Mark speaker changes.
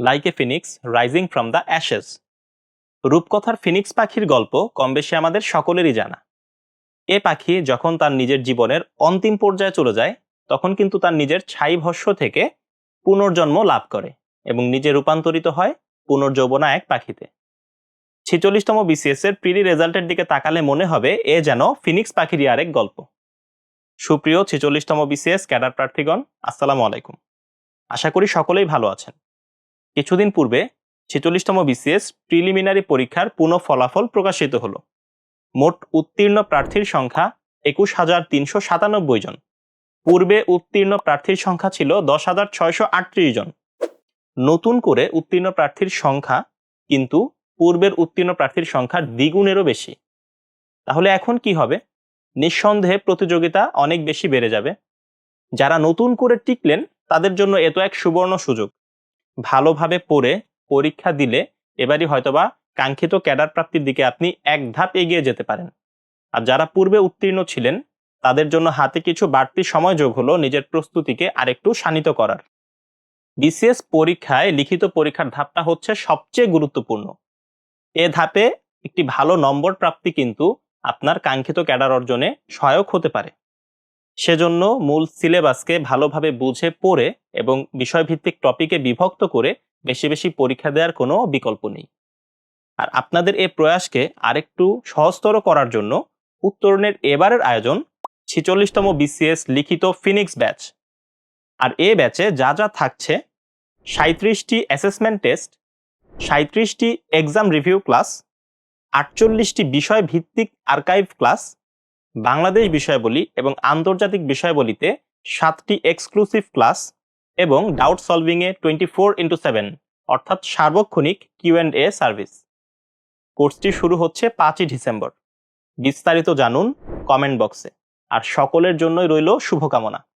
Speaker 1: Like a phoenix rising from the ashes রূপকথার phoenix পাখির গল্প কম বেশি আমাদের সকলেরই জানা। এ পাখি যখন তার নিজের জীবনের অন্তিম পর্যায়ে চলে যায়, তখন কিন্তু তার নিজের ছাই ভস্য থেকে পুনর্জন্ম লাভ করে এবং নিজে রূপান্তরিত হয় পুনর্যৌবনা এক পাখিতে। ছিচল্লিশতম বিসিএস এর প্রিলি রেজাল্টের দিকে তাকালে মনে হবে এ যেন ফিনিক্স পাখিরই আরেক গল্প। সুপ্রিয় ছিচল্লিশতম বিসিএস ক্যাডার প্রার্থীগণ, আসসালামু আলাইকুম। আশা করি সকলেই ভালো আছেন। কিছুদিন পূর্বে ছেচল্লিশতম বিসিএস প্রিলিমিনারি পরীক্ষার পুনঃ ফলাফল প্রকাশিত হলো। মোট উত্তীর্ণ প্রার্থীর সংখ্যা একুশ হাজার তিনশো সাতানব্বই জন। পূর্বে উত্তীর্ণ প্রার্থীর সংখ্যা ছিল দশ হাজার ছয়শো আটত্রিশ জন। নতুন করে উত্তীর্ণ প্রার্থীর সংখ্যা কিন্তু পূর্বের উত্তীর্ণ প্রার্থীর সংখ্যা দ্বিগুণেরও বেশি। তাহলে এখন কি হবে? নিঃসন্দেহে প্রতিযোগিতা অনেক বেশি বেড়ে যাবে। যারা নতুন করে টিকলেন তাদের জন্য এ তো এক সুবর্ণ সুযোগ। ভালোভাবে পড়ে, পরীক্ষা দিলে এবারই হয়তোবা কাঙ্ক্ষিত ক্যাডার প্রাপ্তির দিকে আপনি এক ধাপ এগিয়ে যেতে পারেন। আর যারা পূর্বে উত্তীর্ণ ছিলেন, তাদের জন্য হাতে কিছু বাড়তি সময় যোগ হলো নিজের প্রস্তুতিকে আরেকটু শানিত করার। বিসিএস পরীক্ষায় লিখিত পরীক্ষার ধাপটা হচ্ছে সবচেয়ে গুরুত্বপূর্ণ। এ ধাপে একটি ভালো নম্বর প্রাপ্তি কিন্তু আপনার কাঙ্ক্ষিত ক্যাডার অর্জনে সহায়ক হতে পারে। সেজন্য মূল সিলেবাসকে ভালোভাবে বুঝে পড়ে এবং বিষয়ভিত্তিক টপিকে বিভক্ত করে বেশি বেশি পরীক্ষা দেওয়ার কোনো বিকল্প নেই। আর আপনাদের এই প্রয়াসকে আরেকটু সহজতর করার জন্য উত্তরণের এবারের আয়োজন ছিচল্লিশতম বিসিএস লিখিত ফিনিক্স ব্যাচ। আর এ ব্যাচে যা যা থাকছে সাঁত্রিশটি অ্যাসেসমেন্ট টেস্ট সাঁত্রিশটি এক্সাম রিভিউ ক্লাস, আটচল্লিশটি বিষয় ভিত্তিক আর্কাইভ ক্লাস বাংলাদেশ বিষয়াবলী এবং আন্তর্জাতিক বিষয়বলিতে সাতটি এক্সক্লুসিভ ক্লাস এবং ডাউট সলভিংয়ে টোয়েন্টি ফোর ইন্টু সেভেন অর্থাৎ সার্বক্ষণিক কিউ অ্যান্ড এ সার্ভিস। কোর্সটি শুরু হচ্ছে পাঁচই ডিসেম্বর। বিস্তারিত জানুন কমেন্ট বক্সে। আর সকলের জন্যই রইল শুভকামনা।